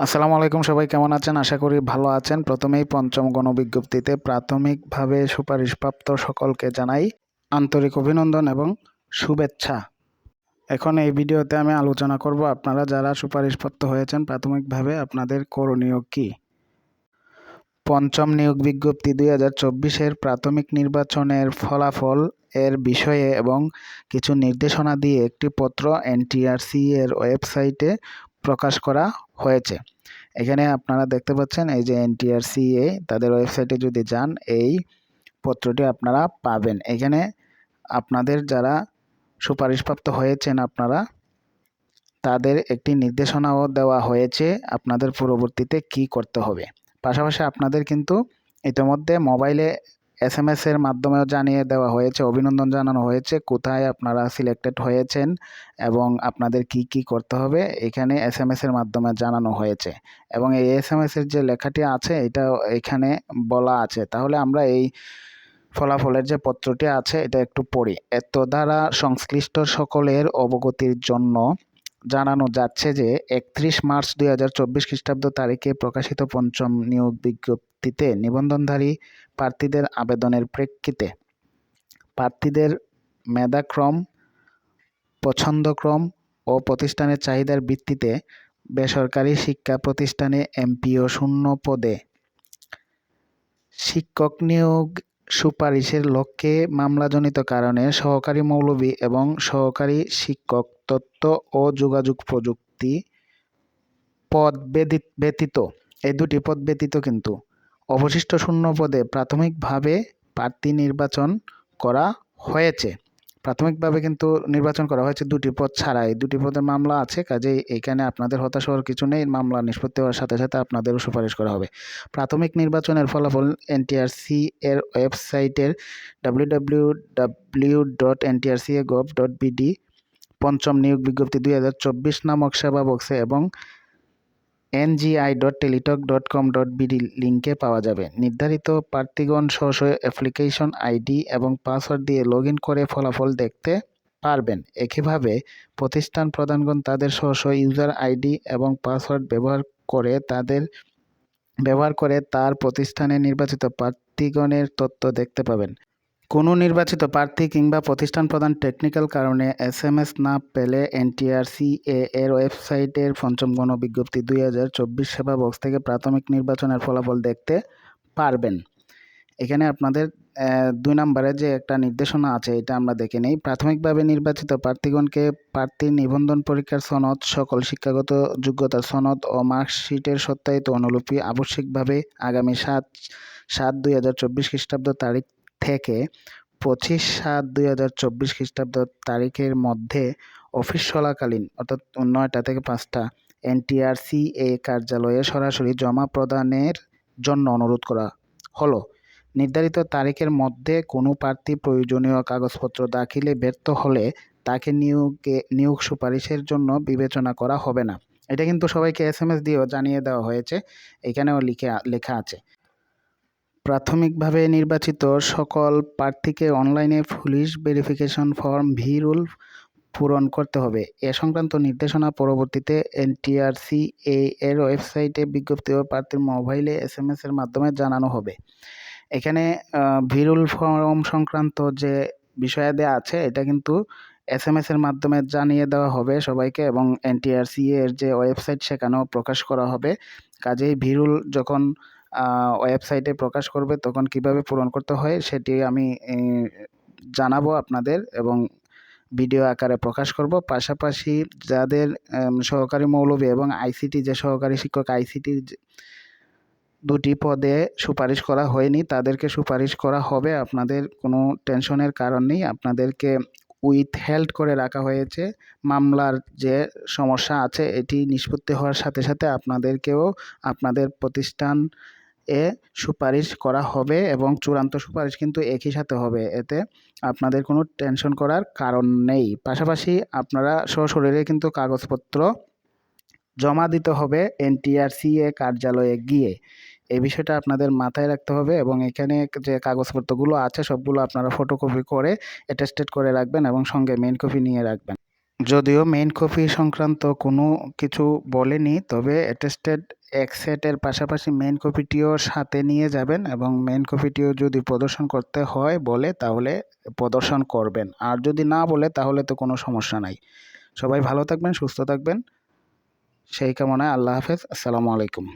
আসসালামু আলাইকুম সবাই, কেমন আছেন? আশা করি ভালো আছেন। প্রথমেই পঞ্চম গণবিজ্ঞপ্তিতে প্রাথমিকভাবে সুপারিশপ্রাপ্ত সকলকে জানাই আন্তরিক অভিনন্দন এবং শুভেচ্ছা। এখন এই ভিডিওতে আমি আলোচনা করব, আপনারা যারা সুপারিশপ্রাপ্ত হয়েছেন প্রাথমিকভাবে আপনাদের করণীয় কী? পঞ্চম নিয়োগ বিজ্ঞপ্তি দুই হাজার চব্বিশের প্রাথমিক নির্বাচনের ফলাফল এর বিষয়ে এবং কিছু নির্দেশনা দিয়ে একটি পত্র এনটিআরসি এর ওয়েবসাইটে প্রকাশ করা হয়েছে। এখানে আপনারা দেখতে পাচ্ছেন এই যে এনটিআরসিএ তাদের ওয়েবসাইটে যদি যান, এই পত্রটি আপনারা পাবেন। এখানে আপনাদের যারা সুপারিশপ্রাপ্ত হয়েছেন আপনারা, তাদের একটি নির্দেশনাও দেওয়া হয়েছে আপনাদের পরবর্তীতে কি করতে হবে। পাশাপাশি আপনাদের কিন্তু ইতিমধ্যে মোবাইলে এস এম এর মাধ্যমেও জানিয়ে দেওয়া হয়েছে, অভিনন্দন জানানো হয়েছে, কোথায় আপনারা সিলেক্টেড হয়েছেন এবং আপনাদের কি কি করতে হবে, এখানে এস এম এর মাধ্যমে জানানো হয়েছে। এবং এই এস এম এর যে লেখাটি আছে, এটা এখানে বলা আছে। তাহলে আমরা এই ফলাফলের যে পত্রটি আছে, এটা একটু পড়ি। এত দ্বারা সংশ্লিষ্ট সকলের অবগতির জন্য জানানো যাচ্ছে যে একত্রিশ মার্চ দুই হাজার চব্বিশ খ্রিস্টাব্দ তারিখে প্রকাশিত পঞ্চম নিয়োগ বিজ্ঞপ্তিতে নিবন্ধনধারী প্রার্থীদের আবেদনের প্রেক্ষিতে প্রার্থীদের মেধাক্রম, পছন্দক্রম ও প্রতিষ্ঠানের চাহিদার ভিত্তিতে বেসরকারি শিক্ষা প্রতিষ্ঠানে এমপিও শূন্য পদে। শিক্ষক নিয়োগ সুপারিশের লক্ষ্যে মামলাজনিত কারণে সহকারী মৌলভী এবং সহকারী শিক্ষক তথ্য ও যোগাযোগ প্রযুক্তি পদ ব্যতীত এই দুটি পদ ব্যতীত কিন্তু অবশিষ্ট শূন্য পদে প্রাথমিকভাবে প্রার্থী নির্বাচন করা হয়েছে। প্রাথমিকভাবে কিন্তু নির্বাচন করা হয়েছে দুটি পদ ছাড়াই। দুটি পদের মামলা আছে, কাজেই এখানে আপনাদের হতাশ হওয়ার কিছু নেই, মামলা নিষ্পত্তি হওয়ার সাথে সাথে আপনাদেরও সুপারিশ করা হবে। প্রাথমিক নির্বাচনের ফলাফল এনটিআরসি এর ওয়েবসাইটের W W dot gov dot পঞ্চম নিয়োগ বিজ্ঞপ্তি দুই হাজার চব্বিশ নামক সেবা বক্সে এবং NGI dot Teletalk dot com dot BD লিঙ্কে পাওয়া যাবে। নির্ধারিত প্রার্থীগণ স্ব অ্যাপ্লিকেশন আইডি এবং পাসওয়ার্ড দিয়ে লগ করে ফলাফল দেখতে পারবেন। একইভাবে প্রতিষ্ঠান প্রধানগণ তাদের স্ব ইউজার আইডি এবং পাসওয়ার্ড ব্যবহার করে তাদের ব্যবহার করে তার প্রতিষ্ঠানে নির্বাচিত প্রার্থীগণের তথ্য দেখতে পাবেন। কোনো নির্বাচিত প্রার্থী কিংবা প্রতিষ্ঠান প্রধান টেকনিক্যাল কারণে এস এম এস না পেলে এনটিআরসি এর ওয়েবসাইটের পঞ্চম গণবিজ্ঞপ্তি দুই হাজার চব্বিশ সেবা বক্স থেকে প্রাথমিক নির্বাচনের ফলাফল দেখতে পারবেন। এখানে আপনাদের দুই নম্বরে যে একটা নির্দেশনা আছে, এটা আমরা দেখে নিই। প্রাথমিকভাবে নির্বাচিত প্রার্থীগণকে প্রার্থীর নিবন্ধন পরীক্ষার সনদ, সকল শিক্ষাগত যোগ্যতার সনদ ও মার্কশিটের সত্যায়িত অনুলিপি আবশ্যিকভাবে আগামী সাত সাত দুই হাজার চব্বিশ খ্রিস্টাব্দ তারিখ থেকে পঁচিশ সাত দুই হাজার চব্বিশ খ্রিস্টাব্দ তারিখের মধ্যে অফিস চলাকালীন, অর্থাৎ নয়টা থেকে পাঁচটা এনটিআরসি এ কার্যালয়ে সরাসরি জমা প্রদানের জন্য অনুরোধ করা হলো। নির্ধারিত তারিখের মধ্যে কোনো প্রার্থী প্রয়োজনীয় কাগজপত্র দাখিলে ব্যর্থ হলে তাকে নিয়োগে, নিয়োগ সুপারিশের জন্য বিবেচনা করা হবে না। এটা কিন্তু সবাইকে এস এম এস দিয়েও জানিয়ে দেওয়া হয়েছে। এখানেও লিখে, লেখা আছে। প্রাথমিকভাবে নির্বাচিত সকল প্রার্থীকে অনলাইনে police verification form V rule পূরণ করতে হবে। এ সংক্রান্ত নির্দেশনা পরবর্তীতে এনটিআরসি এর ওয়েবসাইটে বিজ্ঞপ্তি ও প্রার্থীর মোবাইলে এস এম এর মাধ্যমে জানানো হবে। এখানে ভিরুল ফর্ম সংক্রান্ত যে বিষয়াদি আছে, এটা কিন্তু এস এম এর মাধ্যমে জানিয়ে দেওয়া হবে সবাইকে এবং এনটিআরসি এর যে ওয়েবসাইট সেখানেও প্রকাশ করা হবে। কাজেই ভিরুল যখন ওয়েবসাইটে প্রকাশ করবে, তখন কীভাবে পূরণ করতে হয় সেটি আমি জানাব আপনাদের এবং ভিডিও আকারে প্রকাশ করব। পাশাপাশি যাদের সহকারী মৌলভী এবং আইসিটি যে সহকারী শিক্ষক আইসিটির দুটি পদে সুপারিশ করা হয়নি, তাদেরকে সুপারিশ করা হবে। আপনাদের কোনো টেনশনের কারণ নেই। আপনাদেরকে উইথ হেল্ড করে রাখা হয়েছে। মামলার যে সমস্যা আছে, এটি নিষ্পত্তি হওয়ার সাথে সাথে আপনাদেরকেও আপনাদের প্রতিষ্ঠান এ সুপারিশ করা হবে এবং চূড়ান্ত সুপারিশ কিন্তু একই সাথে হবে। এতে আপনাদের কোনো টেনশন করার কারণ নেই। পাশাপাশি আপনারা সশরীরে কিন্তু কাগজপত্র জমা দিতে হবে এনটিআরসিএ কার্যালয়ে গিয়ে। এই বিষয়টা আপনাদের মাথায় রাখতে হবে এবং এখানে যে কাগজপত্রগুলো আছে সবগুলো আপনারা ফটোকপি করে অ্যাটেস্টেড করে রাখবেন এবং সঙ্গে মেন কপি নিয়ে রাখবেন। যদিও মেইন কপি সংক্রান্ত কোনো কিছু বলেনি, তবে অ্যাটেস্টেড এক সেটের পাশাপাশি মেইন কপিটিও সাথে নিয়ে যাবেন এবং মেইন কপিটিও যদি প্রদর্শন করতে হয় বলে, তাহলে প্রদর্শন করবেন। আর যদি না বলে, তাহলে তো কোনো সমস্যা নাই। সবাই ভালো থাকবেন, সুস্থ থাকবেন। সেই কামনায় আল্লাহ হাফেজ। আসসালামু আলাইকুম।